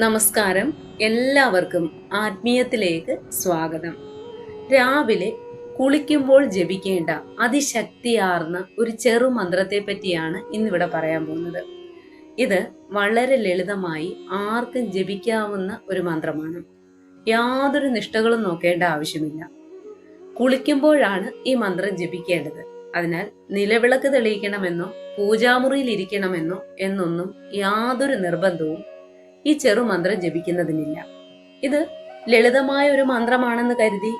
നമസ്കാരം. എല്ലാവർക്കും ആത്മീയത്തിലേക്ക് സ്വാഗതം. രാവിലെ കുളിക്കുമ്പോൾ ജപിക്കേണ്ട അതിശക്തിയാർന്ന ഒരു ചെറു മന്ത്രത്തെ പറ്റിയാണ് ഇന്നിവിടെ പറയാൻ പോകുന്നത്. ഇത് വളരെ ലളിതമായി ആർക്കും ജപിക്കാവുന്ന ഒരു മന്ത്രമാണ്. യാതൊരു നിഷ്ഠകളും നോക്കേണ്ട ആവശ്യമില്ല. കുളിക്കുമ്പോഴാണ് ഈ മന്ത്രം ജപിക്കേണ്ടത്. അതിനാൽ നിലവിളക്ക് തെളിയിക്കണമെന്നോ പൂജാമുറിയിൽ ഇരിക്കണമെന്നോ എന്നൊന്നും യാതൊരു നിർബന്ധവും ഈ ചെറുമന്ത്രം ജപിക്കുന്നതിനില്ല. ഇത് ലളിതമായ ഒരു മന്ത്രമാണെന്ന് കരുതി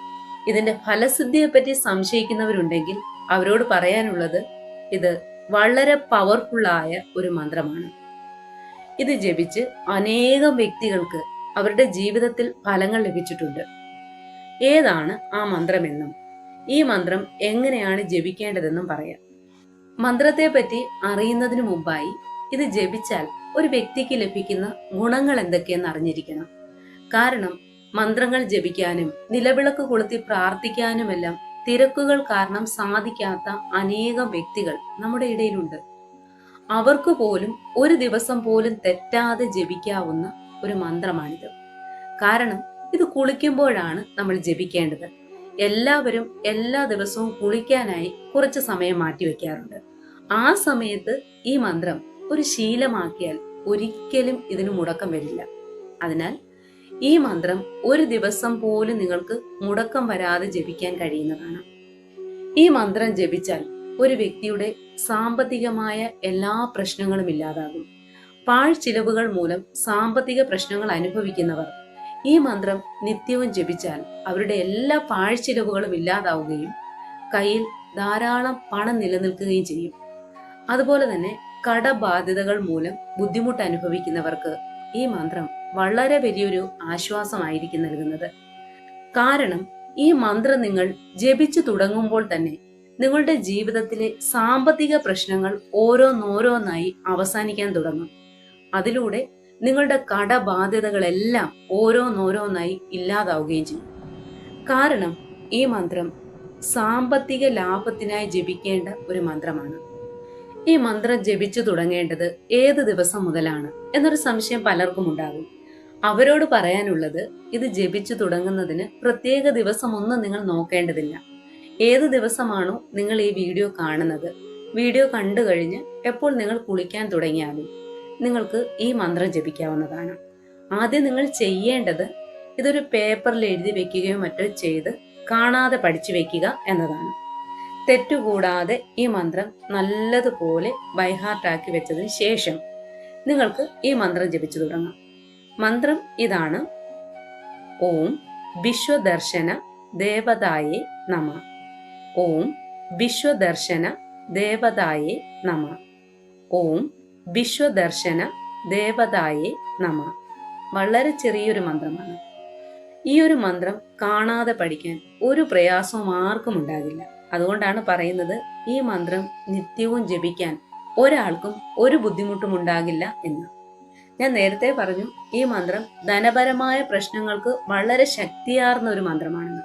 ഇതിന്റെ ഫലസിദ്ധിയെപ്പറ്റി സംശയിക്കുന്നവരുണ്ടെങ്കിൽ അവരോട് പറയാനുള്ളത് ഇത് വളരെ പവർഫുള്ളായ ഒരു മന്ത്രമാണ്. ഇത് ജപിച്ച് അനേകം വ്യക്തികൾക്ക് അവരുടെ ജീവിതത്തിൽ ഫലങ്ങൾ ലഭിച്ചിട്ടുണ്ട്. ഏതാണ് ആ മന്ത്രമെന്നും ഈ മന്ത്രം എങ്ങനെയാണ് ജപിക്കേണ്ടതെന്നും പറയാം. മന്ത്രത്തെ പറ്റി അറിയുന്നതിന് മുമ്പായി ഇത് ജപിച്ചാൽ ഒരു വ്യക്തിക്ക് ലഭിക്കുന്ന ഗുണങ്ങൾ എന്തൊക്കെയെന്ന് അറിഞ്ഞിരിക്കണം. കാരണം മന്ത്രങ്ങൾ ജപിക്കാനും നിലവിളക്ക് കൊളുത്തി പ്രാർത്ഥിക്കാനുമെല്ലാം തിരക്കുകൾ കാരണം സാധിക്കാത്ത അനേകം വ്യക്തികൾ നമ്മുടെ ഇടയിലുണ്ട്. അവർക്ക് പോലും ഒരു ദിവസം പോലും തെറ്റാതെ ജപിക്കാവുന്ന ഒരു മന്ത്രമാണിത്. കാരണം ഇത് കുളിക്കുമ്പോഴാണ് നമ്മൾ ജപിക്കേണ്ടത്. എല്ലാവരും എല്ലാ ദിവസവും കുളിക്കാനായി കുറച്ച് സമയം മാറ്റിവെക്കാറുണ്ട് ആ സമയത്ത് ഈ മന്ത്രം ഒരു ശീലമാക്കിയാൽ ഒരിക്കലും ഇതിന് മുടക്കം വരില്ല. അതിനാൽ ഈ മന്ത്രം ഒരു ദിവസം പോലും നിങ്ങൾക്ക് മുടക്കം വരാതെ ജപിക്കാൻ കഴിയുന്നതാണ്. ഈ മന്ത്രം ജപിച്ചാൽ ഒരു വ്യക്തിയുടെ സാമ്പത്തികമായ എല്ലാ പ്രശ്നങ്ങളും ഇല്ലാതാകും. പാഴ്ചിലവുകൾ മൂലം സാമ്പത്തിക പ്രശ്നങ്ങൾ അനുഭവിക്കുന്നവർ ഈ മന്ത്രം നിത്യവും ജപിച്ചാൽ അവരുടെ എല്ലാ പാഴ്ചിലവുകളും ഇല്ലാതാവുകയും കയ്യിൽ ധാരാളം പണം നിലനിൽക്കുകയും ചെയ്യും. അതുപോലെ തന്നെ കടബാധ്യതകൾ മൂലം ബുദ്ധിമുട്ട് അനുഭവിക്കുന്നവർക്ക് ഈ മന്ത്രം വളരെ വലിയൊരു ആശ്വാസമായിരിക്കും നൽകുന്നത്. കാരണം ഈ മന്ത്രം നിങ്ങൾ ജപിച്ചു തുടങ്ങുമ്പോൾ തന്നെ നിങ്ങളുടെ ജീവിതത്തിലെ സാമ്പത്തിക പ്രശ്നങ്ങൾ ഓരോന്നോരോന്നായി അവസാനിക്കാൻ തുടങ്ങും. അതിലൂടെ നിങ്ങളുടെ കടബാധ്യതകളെല്ലാം ഓരോന്നോരോന്നായി ഇല്ലാതാവുകയും ചെയ്യും. കാരണം ഈ മന്ത്രം സാമ്പത്തിക ലാഭത്തിനായി ജപിക്കേണ്ട ഒരു മന്ത്രമാണ്. ഈ മന്ത്രം ജപിച്ചു തുടങ്ങേണ്ടത് ഏത് ദിവസം മുതലാണ് എന്നൊരു സംശയം പലർക്കും ഉണ്ടാകും. അവരോട് പറയാനുള്ളത് ഇത് ജപിച്ചു തുടങ്ങുന്നതിന് പ്രത്യേക ദിവസമൊന്നും നിങ്ങൾ നോക്കേണ്ടതില്ല. ഏത് ദിവസമാണോ നിങ്ങൾ ഈ വീഡിയോ കാണുന്നത്. വീഡിയോ കണ്ടു കഴിഞ്ഞ് എപ്പോൾ നിങ്ങൾ കുളിക്കാൻ തുടങ്ങിയാലും നിങ്ങൾക്ക് ഈ മന്ത്രം ജപിക്കാവുന്നതാണ്. ആദ്യം നിങ്ങൾ ചെയ്യേണ്ടത് ഇതൊരു പേപ്പറിൽ എഴുതി വെക്കുകയോ മറ്റോ ചെയ്ത് കാണാതെ പഠിച്ചു വെക്കുക എന്നതാണ്. തെറ്റുകൂടാതെ ഈ മന്ത്രം നല്ലതുപോലെ ബൈഹാർട്ടാക്കി വെച്ചതിന് ശേഷം നിങ്ങൾക്ക് ഈ മന്ത്രം ജപിച്ചു തുടങ്ങാം. മന്ത്രം ഇതാണ്. ഓം വിശ്വദർശന ദേവതായെ നമ. ഓം വിശ്വദർശന ദേവതായെ നമ. ഓം വിശ്വദർശന ദേവതായെ നമ. വളരെ ചെറിയൊരു മന്ത്രമാണ്. ഈ ഒരു മന്ത്രം കാണാതെ പഠിക്കാൻ ഒരു പ്രയാസവും ആർക്കും ഉണ്ടാകില്ല. അതുകൊണ്ടാണ് പറയുന്നത് ഈ മന്ത്രം നിത്യവും ജപിക്കാൻ ഒരാൾക്കും ഒരു ബുദ്ധിമുട്ടും ഉണ്ടാകില്ല എന്ന്. ഞാൻ നേരത്തെ പറഞ്ഞു ഈ മന്ത്രം ധനപരമായ പ്രശ്നങ്ങൾക്ക് വളരെ ശക്തിയാർന്ന ഒരു മന്ത്രമാണെന്ന്.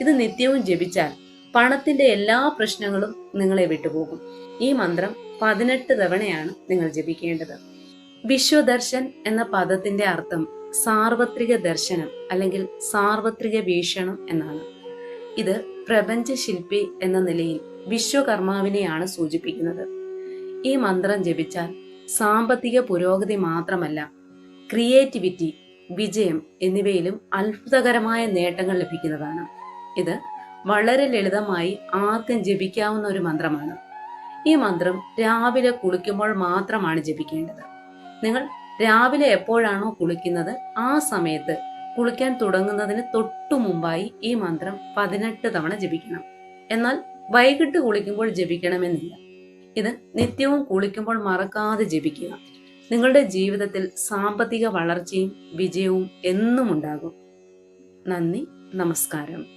ഇത് നിത്യവും ജപിച്ചാൽ പണത്തിന്റെ എല്ലാ പ്രശ്നങ്ങളും നിങ്ങളെ വിട്ടുപോകും. ഈ മന്ത്രം പതിനെട്ട് തവണയാണ് നിങ്ങൾ ജപിക്കേണ്ടത്. വിശ്വദർശൻ എന്ന പദത്തിന്റെ അർത്ഥം സാർവത്രിക ദർശനം അല്ലെങ്കിൽ സാർവത്രിക വീക്ഷണം എന്നാണ്. ഇത് പ്രപഞ്ചശില്പി എന്ന നിലയിൽ വിശ്വകർമാവിനെയാണ് സൂചിപ്പിക്കുന്നത്. ഈ മന്ത്രം ജപിച്ചാൽ സാമ്പത്തിക പുരോഗതി മാത്രമല്ല ക്രിയേറ്റിവിറ്റി വിജയം എന്നിവയിലും അത്ഭുതകരമായ നേട്ടങ്ങൾ ലഭിക്കുന്നതാണ്. ഇത് വളരെ ലളിതമായി ആർക്കും ജപിക്കാവുന്ന ഒരു മന്ത്രമാണ്. ഈ മന്ത്രം രാവിലെ കുളിക്കുമ്പോൾ മാത്രമാണ് ജപിക്കേണ്ടത്. നിങ്ങൾ രാവിലെ എപ്പോഴാണോ കുളിക്കുന്നത് ആ സമയത്ത് കുളിക്കാൻ തുടങ്ങുന്നതിന് തൊട്ടു മുമ്പായി ഈ മന്ത്രം പതിനെട്ട് തവണ ജപിക്കണം. എന്നാൽ വൈകിട്ട് കുളിക്കുമ്പോൾ ജപിക്കണമെന്നില്ല. ഇത് നിത്യവും കുളിക്കുമ്പോൾ മറക്കാതെ ജപിക്കുക. നിങ്ങളുടെ ജീവിതത്തിൽ സാമ്പത്തിക വളർച്ചയും വിജയവും എന്നും ഉണ്ടാകും നന്ദി നമസ്കാരം.